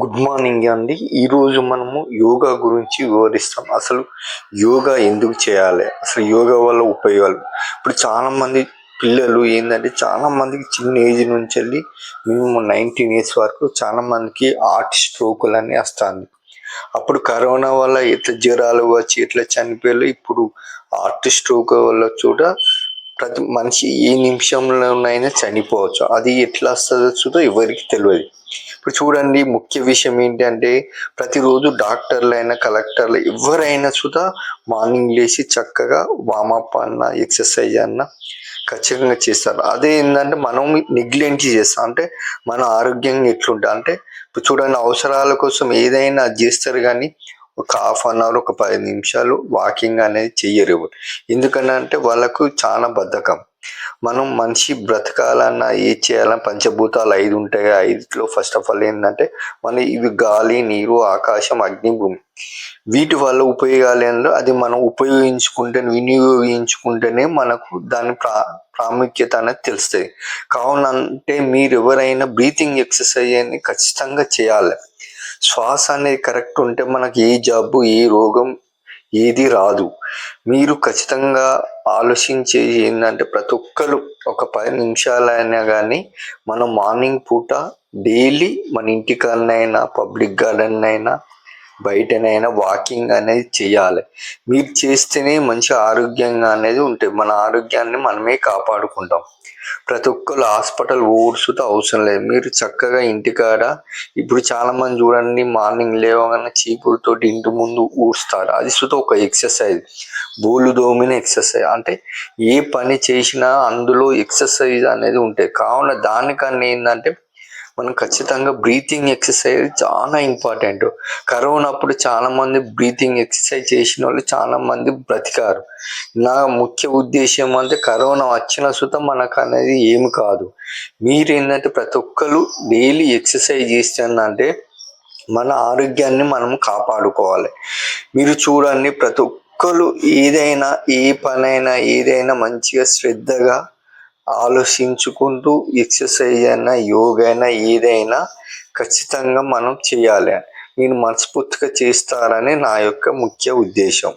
Good morning అండి. ఈరోజు మనము యోగా గురించి వివరిస్తాం. అసలు యోగా ఎందుకు చేయాలి? అసలు యోగా వల్ల ఉపయోగాలు? ఇప్పుడు చాలామంది పిల్లలు ఏంటంటే చాలామందికి చిన్న ఏజ్ నుంచి వెళ్ళి మేము నైన్టీన్ ఇయర్స్ వరకు చాలామందికి ఆర్ట్ హార్ట్ స్ట్రోకులు అని వస్తుంది. అప్పుడు కరోనా వల్ల ఎట్లా జ్వరాలు వచ్చి ఎట్లా చనిపోయారు ఇప్పుడు హార్ట్ స్ట్రోక్ వల్ల చూడ ప్రతి మనిషి ఏ నిమిషంలోనైనా చనిపోవచ్చు. అది ఎట్లా వస్తుందో చూడ ఎవరికి తెలియదు. ఇప్పుడు చూడండి ముఖ్య విషయం ఏంటంటే ప్రతిరోజు డాక్టర్లు అయినా కలెక్టర్లు ఎవరైనా సుధా మార్నింగ్ లేచి చక్కగా వామప్ అన్న ఎక్సర్సైజ్ అన్న ఖచ్చితంగా చేస్తారు. అదే ఏంటంటే మనం నెగ్లెంట్ చేస్తాం. అంటే మన ఆరోగ్యంగా ఎట్లుంటా అంటే ఇప్పుడు చూడండి అవసరాల కోసం ఏదైనా చేస్తారు కానీ ఒక హాఫ్ అన్ అవర్ ఒక పది నిమిషాలు వాకింగ్ అనేది చెయ్యరు. ఎందుకంటే వాళ్ళకు చాలా బద్ధకం. మనం మనిషి బ్రతకాలన్నా ఏది చేయాలన్నా పంచభూతాలు ఐదు ఉంటాయి. ఐదులో ఫస్ట్ ఆఫ్ ఆల్ ఏంటంటే మన ఇవి గాలి నీరు ఆకాశం అగ్ని భూమి. వీటి వల్ల ఉపయోగాలు ఏందో అది మనం ఉపయోగించుకుంటే వినియోగించుకుంటేనే మనకు దాని ప్రా ప్రాముఖ్యత అనేది తెలుస్తుంది కావున అంటే మీరు ఎవరైనా బ్రీతింగ్ ఎక్సర్సైజ్ అని ఖచ్చితంగా చేయాలి. శ్వాస అనేది కరెక్ట్ ఉంటే మనకి ఏ జబ్బు ఏ రోగం ఏది రాదు. మీరు ఖచ్చితంగా ఆలోచించేది ఏంటంటే ప్రతి ఒక్కరు ఒక పది నిమిషాలైనా కానీ మనం మార్నింగ్ పూట డైలీ మన ఇంటికన్నా పబ్లిక్ గార్డెన్ అయినా బయటనైనా వాకింగ్ అనేది చేయాలి. మీరు చేస్తేనే మంచి ఆరోగ్యంగా అనేది ఉంటుంది మన ఆరోగ్యాన్ని మనమే కాపాడుకుంటాం. ప్రతి ఒక్కరు హాస్పిటల్ ఓడ్సుతో అవసరం లేదు. మీరు చక్కగా ఇంటికాడ ఇప్పుడు చాలా మంది చూడండి మార్నింగ్ లేవగానే చీపురుతోటి ఇంటి ముందు ఊడుస్తారు అది సుత ఒక ఎక్సర్సైజ్. బోలు దోమిన ఎక్సర్సైజ్. అంటే ఏ పని చేసినా అందులో ఎక్సర్సైజ్ అనేది ఉంటాయి కావున దానికన్నా ఏంటంటే మనం ఖచ్చితంగా బ్రీతింగ్ ఎక్సర్సైజ్ చాలా ఇంపార్టెంట్ కరోనా అప్పుడు చాలా మంది బ్రీతింగ్ ఎక్సర్సైజ్ చేసిన వాళ్ళు చాలా మంది బ్రతికారు. నా ముఖ్య ఉద్దేశం అంటే కరోనా వచ్చిన సుతం మనకు అనేది ఏమి కాదు. మీరు ఏంటంటే ప్రతి ఒక్కరు డైలీ ఎక్సర్సైజ్ చేస్తుందంటే మన ఆరోగ్యాన్ని మనం కాపాడుకోవాలి. మీరు చూడండి ప్రతి ఒక్కరు ఏదైనా ఏ పనైనా ఏదైనా మంచిగా శ్రద్ధగా ఆలోచించుకుంటూ ఎక్సర్సైజ్ అయినా యోగా అయినా ఏదైనా ఖచ్చితంగా మనం చేయాలి. నేను మనస్ఫూర్తిగా చేస్తారని నా యొక్క ముఖ్య ఉద్దేశం.